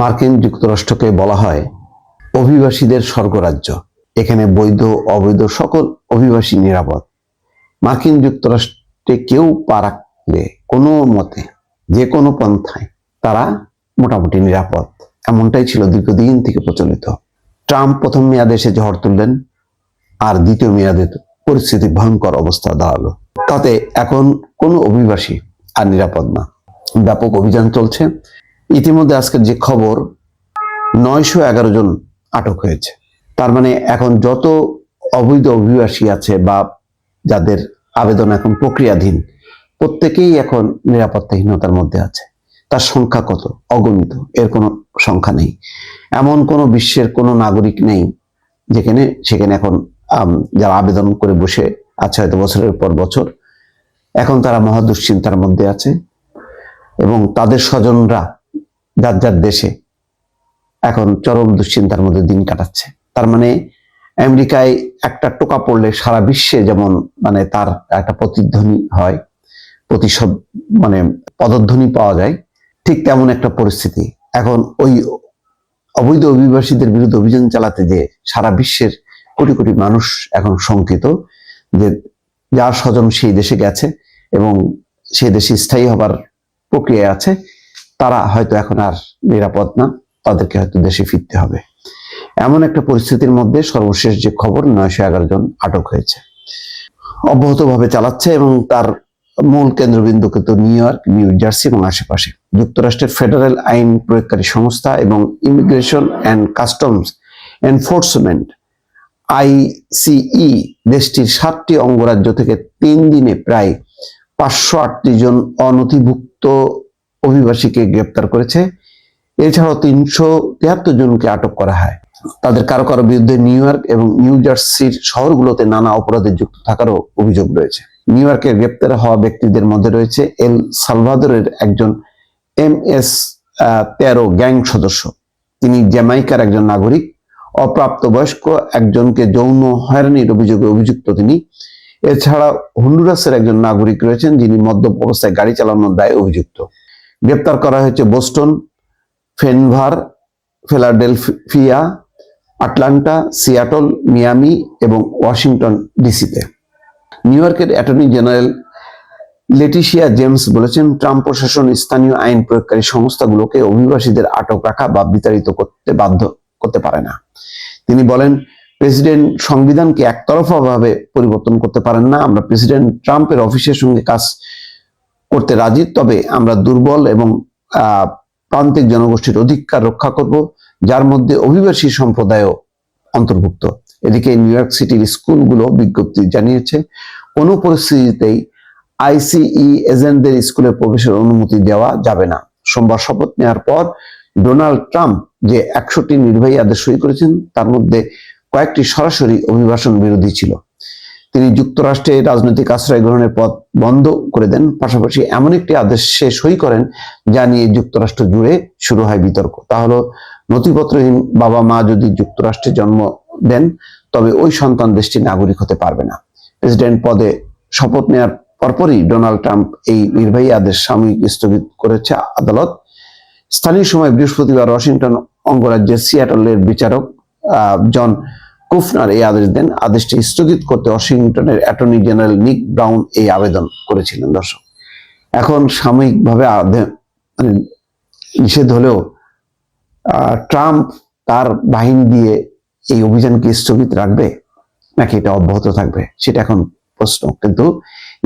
মার্কিন যুক্তরাষ্ট্রকে বলা হয় অভিবাসীদের স্বর্গরাজ্য। এখানে বৈধ, অবৈধ সকল অভিবাসী নিরাপদ। মার্কিন যুক্তরাষ্ট্রে কেউ পা রাখলে কোনো মতে, যে কোনো পন্থায় তারা মোটামুটি নিরাপদ। এমনটাই ছিল দীর্ঘদিন থেকে প্রচলিত। ট্রাম্প প্রথম মেয়াদে এসে ঝড় তুললেন আর দ্বিতীয় মেয়াদে পরিস্থিতি ভয়ঙ্কর অবস্থা দাঁড়াল। তাতে এখন কোনো অভিবাসী আর নিরাপদ না। ব্যাপক অভিযান চলছে। ইতিমধ্যে আজকের যে খবর, নয়শো এগারো জন আটক হয়েছে। তার মানে এখন যত অবৈধ অভিবাসী আছে বা যাদের আবেদন এখন প্রক্রিয়াধীন, প্রত্যেকেই এখন নিরাপত্তাহীনতার মধ্যে আছে। তার সংখ্যা কত? অগণিত, এর কোনো সংখ্যা নেই। এমন কোনো বিশ্বের কোনো নাগরিক নেই যেখানে, সেখানে এখন যারা আবেদন করে বসে আছে হয়তো বছরের পর বছর, এখন তারা মহা দুশ্চিন্তার মধ্যে আছে এবং তাদের স্বজনরা যার যার দেশে এখন চরম দুশ্চিন্তার মধ্যে দিন কাটাচ্ছে। তার মানে আমেরিকায় একটা টোকা পড়লে সারা বিশ্বে যেমন মানে তার একটা প্রতিধ্বনি হয়, প্রতিশোধ মানে পদধ্বনি পাওয়া যায়, ঠিক তেমন একটা পরিস্থিতি। এখন ওই অবৈধ অভিবাসীদের বিরুদ্ধে অভিযান চালাতে যে সারা বিশ্বের কোটি কোটি মানুষ এখন শঙ্কিত, যে যার স্বজন সেই দেশে গেছে এবং সেই দেশে স্থায়ী হবার প্রক্রিয়া আছে তারা হয়তো এখন আর নিরাপদ না, তাদেরকে হয়তো দেশে ফিরতে হবে। এমন একটা পরিস্থিতির মধ্যে সর্বশেষ যে খবর, নয়শো এগারো জন আটক হয়েছে। অব্যাহতভাবে চালাচ্ছে এবং তার মূল কেন্দ্রবিন্দু কিন্তু নিউ ইয়র্ক, নিউ জার্সি এবং আশেপাশে। যুক্তরাষ্ট্রের ফেডারেল আইন প্রয়োগকারী সংস্থা এবং immigration and customs enforcement, ICE, দেশটির সাতটি অঙ্গরাজ্য থেকে তিন দিনে প্রায় পাঁচশো আটটি জন অনথিভুক্ত অভিবাসীকে গ্রেপ্তার করেছে। এছাড়াও তিনশো তিয়াত্তর জনকে আটক করা হয়। তাদের কারও কারও বিরুদ্ধে নিউ এবং নিউ জার্সির শহরগুলোতে নানা অপরাধে যুক্ত থাকারও অভিযোগ রয়েছে। নিউ ইয়র্কে গ্রেপ্তার হওয়া ব্যক্তিদের মধ্যে রয়েছে এল সালভাদরের একজন এম এস তেরো গ্যাং সদস্য। তিনি জ্যামাইকার একজন নাগরিক। অপ্রাপ্তবয়স্ক একজনকে যৌন হয়রানির অভিযোগে অভিযুক্ত তিনি। এছাড়া হন্ডুরাসের একজন নাগরিক রয়েছেন যিনি মদ্যপ অবস্থায় গাড়ি চালানোর দায়ে অভিযুক্ত। গ্রেপ্তার করা হয়েছে Boston, Denver, Philadelphia, Atlanta, Seattle, Miami এবং ওয়াশিংটন ডিসিতে। নিউ ইয়র্কের অ্যাটর্নি জেনারেল লেটিশিয়া জেমস বলেছেন, ট্রাম্প প্রশাসন স্থানীয় আইন প্রয়োগকারী সংস্থাগুলোকে অভিবাসীদের আটক রাখা বা বিতাড়িত করতে বাধ্য করতে পারে না। তিনি বলেন, প্রেসিডেন্ট সংবিধানকে একতরফাভাবে পরিবর্তন করতে পারেন না। আমরা প্রেসিডেন্ট ট্রাম্পের অফিসের সঙ্গে কাজ করতে রাজি, তবে আমরা দুর্বল এবং প্রান্তিক জনগোষ্ঠীর অধিকার রক্ষা করব, যার মধ্যে অভিবাসী সম্প্রদায়ও অন্তর্ভুক্ত। এদিকে নিউ ইয়র্ক সিটির স্কুলগুলো বিজ্ঞপ্তি জানিয়েছে কোনো পরিস্থিতিতেই আইসিই এজেন্টদের স্কুলে প্রবেশের অনুমতি দেওয়া যাবে না। সোমবার শপথ নেওয়ার পর ডোনাল্ড ট্রাম্প যে একশোটি নির্বাহী আদেশ সই করেছেন, তার মধ্যে কয়েকটি সরাসরি অভিবাসন বিরোধী ছিল। তিনি যুক্তরাষ্ট্রে রাজনৈতিক আশ্রয় গ্রহণের পথ বন্ধ করে দেন। পাশাপাশি এমন একটি আদেশে সই করেন যা নিয়ে যুক্তরাষ্ট্র জুড়ে শুরু হয় বিতর্ক। তা হলো, নথিপত্রহীন বাবা মা যদি যুক্তরাষ্ট্রে জন্ম দেন, তবে ওই সন্তান দেশটির নাগরিক হতে পারবে না। প্রেসিডেন্ট পদে শপথ নেওয়ার পরপরই ডোনাল্ড ট্রাম্প এই নির্বাহী আদেশ সাময়িক স্থগিত করেছে আদালত। স্থানীয় সময় বৃহস্পতিবার ওয়াশিংটন অঙ্গরাজ্যের সিয়াটলের বিচারক জন কুফনার এই আদেশ দেন। আদেশটি স্থগিত করতে ওয়াশিংটনের অ্যাটর্নি জেনারেল নিক ব্রাউন এই আবেদন করেছিলেন, দর্শক। এখন সাময়িকভাবে মানে নিষেধ হলেও ট্রাম্প তার বাহিনী দিয়ে এই অভিযানকে স্থগিত রাখবে? নাকি এটা অব্যাহত থাকবে? সেটা এখন প্রশ্ন। কিন্তু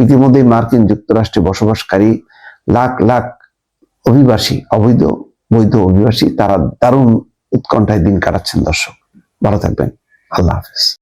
ইতিমধ্যে মার্কিন যুক্তরাষ্ট্রে বসবাসকারী লাখ লাখ অভিবাসী, অবৈধ, বৈধ অভিবাসী, তারা দারুণ উৎকণ্ঠায় দিন কাটাচ্ছেন, দর্শক। ভালো থাকবেন। palavras.